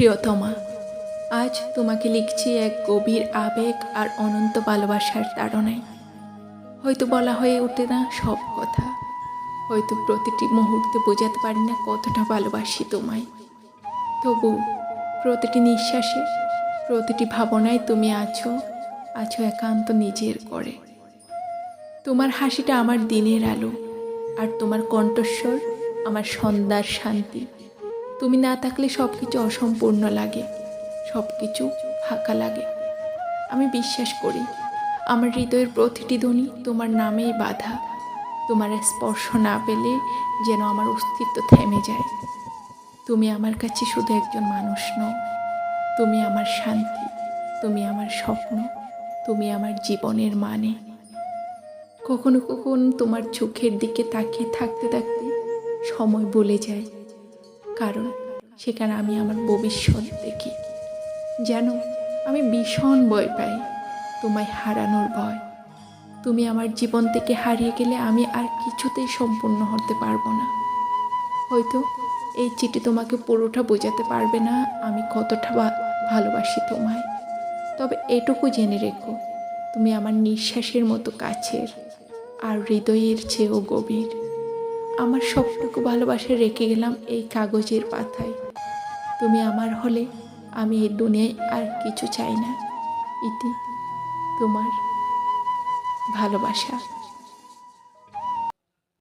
প্রিয়তমা, আজ তোমাকে লিখছি এক গভীর আবেগ আর অনন্ত ভালোবাসার তাড়নায়। হয়তো বলা হয়ে ওঠে না সব কথা, হয়তো প্রতিটি মুহূর্তে বোঝাতে পারি না কতটা ভালোবাসি তোমায়। তবু প্রতিটি নিঃশ্বাসে, প্রতিটি ভাবনায় তুমি আছো আছো একান্ত নিজের করে। তোমার হাসিটা আমার দিনের আলো, আর তোমার কণ্ঠস্বর আমার সন্ধ্যার শান্তি। তুমি না থাকলে সব কিছু অসম্পূর্ণ লাগে সব কিছু ফাঁকা লাগে। আমি বিশ্বাস করি, আমার হৃদয়ের প্রতিটি ধ্বনি তোমার নামেই বাধা। তোমার স্পর্শ না পেলে যেন আমার অস্তিত্ব থেমে যায়। তুমি আমার কাছে শুধু একজন মানুষ নও, তুমি আমার শান্তি, তুমি আমার স্বপ্ন, তুমি আমার জীবনের মানে। কখনো কখনো তোমার চোখের দিকে তাকিয়ে থাকতে থাকতে সময় বলে যায় কারণ সেখানে আমি আমার ভবিষ্যৎ দেখি। যেন আমি ভীষণ ভয় পাই তোমায় হারানোর ভয়। তুমি আমার জীবন থেকে হারিয়ে গেলে আমি আর কিছুতেই সম্পূর্ণ হতে পারব না। হয়তো এই চিঠি তোমাকে পুরোটা বোঝাতে পারবে না, আমি কতটা ভালোবাসি তোমায়। তবে এটুকু জেনে রেখো, তুমি আমার নিঃশ্বাসের মতো কাছের আর হৃদয়ের চেয়েও গভীর। আমার সবটুকু ভালোবাসে রেখে গেলাম এই কাগজের পাতায়। তুমি আমার হলে আমি এই দুনিয়ায় আর কিছু চাই না। ইতি তোমার ভালোবাসা।